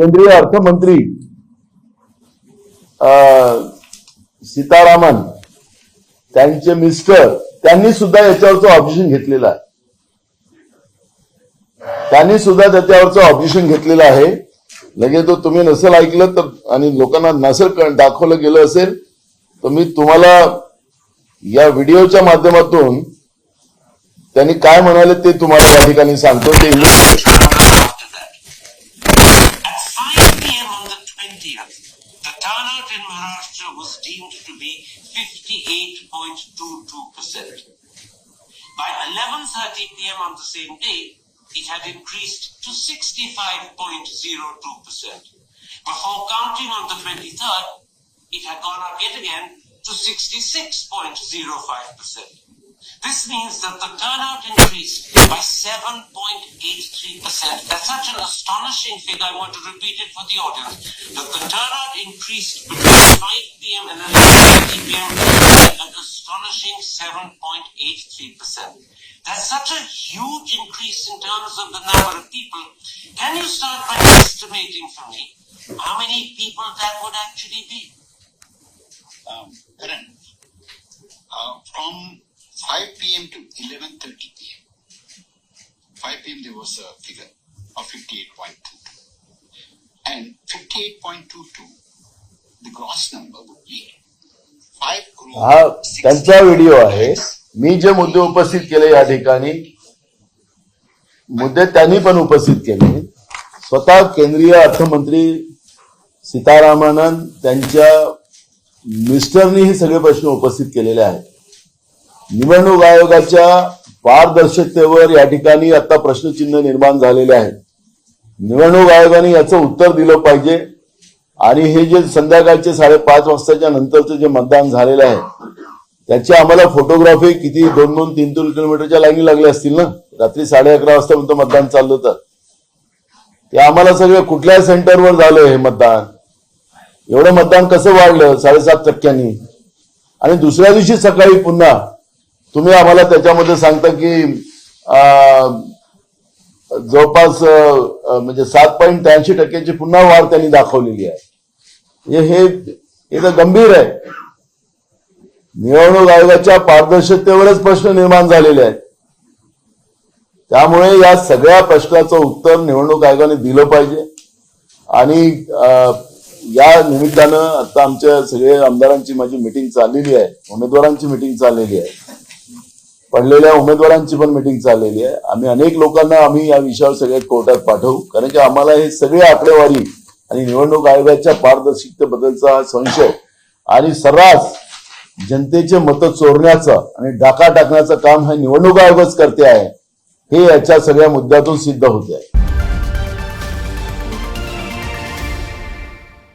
केंद्रीय अर्थमंत्री अं, सीतारामन त्यांचे मिस्टर त्यांनी सुद्धा याच्यावरचं ऑब्जेक्शन घेतलेलं आहे. त्यांनी सुद्धा त्याच्यावरचं ऑब्जेक्शन घेतलेलं आहे. लगेच तो तुम्ही नसेल ऐकलं तर आणि लोकांना नसेल दाखवलं गेलं असेल तर मी तुम्हाला या व्हिडिओच्या माध्यमातून त्यांनी काय म्हणाले ते तुम्हाला या ठिकाणी सांगतो. ते English the turnout in Maharashtra was deemed to be 58.22%. By 11.30 p.m. on the same day, it had increased to 65.02%. Before counting on the 23rd, it had gone up yet again to 66.05%. This means that the turnout increased by 7.83%. That's such an astonishing figure, I want to repeat it for the audience, that the turnout increased between 5 p.m. and 11.30 p.m. by an astonishing 7.83%. That's such a huge increase in terms of the number of people. Can you start by estimating for me how many people that would actually be? um, p.m. to 11:30 p.m. 5 p.m. there was a figure of 58.22, and 58.22, the gross number would be 5 crore. हा त्यांचा video आहे मी जे मुद्दे उपस्थित केले या ठिकाणी मुद्दे त्यांनी पण उपस्थित केले स्वतः केंद्रीय अर्थमंत्री सीतारामानंद त्यांच्या मिस्टरनी हे सगळे प्रश्न उपस्थित केलेले आहेत निवडणूक आयोगाच्या पारदर्शकतेवर या ठिकाणी आता प्रश्नचिन्ह निर्माण झालेले आहेत. निवडणूक आयोगाने याचं उत्तर दिलं पाहिजे आणि हे जे संध्याकाळचे साडेपाच वाजताच्या नंतरचं जे मतदान झालेलं आहे त्याची आम्हाला फोटोग्राफी किती दोन दोन तीन तीन किलोमीटरच्या लाईनी लागल्या असतील ना? रात्री साडे अकरा वाजतापर्यंत मतदान चाललं तर ते आम्हाला सगळं कुठल्या सेंटरवर झालं हे मतदान? एवढं मतदान कसं वाढलं साडेसात टक्क्यांनी? आणि दुसऱ्या दिवशी सकाळी पुन्हा तुम्ही आम्हाला त्याच्यामध्ये सांगता की अं, जवळपास म्हणजे सात पॉईंट त्र्याऐंशी टक्क्याची पुन्हा वाढ त्यांनी दाखवलेली आहे. हे हे तर गंभीर आहे. निवडणूक आयोगाच्या पारदर्शकतेवरच प्रश्न निर्माण झालेले आहेत. त्यामुळे या सगळ्या प्रश्नाचं उत्तर निवडणूक आयोगाने दिलं पाहिजे. आणि अं, या निमित्तानं आता आमच्या सगळे आमदारांची माझी मिटिंग चाललेली आहे उमेदवारांची मिटिंग चाललेली आहे. पडलेल्या उमेदवारांची पण मीटिंग चाललेली आहे. आम्ही अनेक लोकांना आम्ही या विषयावर सगळ्या कोर्टात पाठवू. कारण की आम्हाला हे सगळे आकडेवारी आणि निवडणूक आयोगाच्या पारदर्शकतेबद्दलचा संशय आणि सर्रास जनतेचे मतं चोरण्याचं आणि डाका टाकण्याचं काम हे निवडणूक आयोगच करते आहे हे याच्या सगळ्या मुद्द्यातून सिद्ध होते आहे.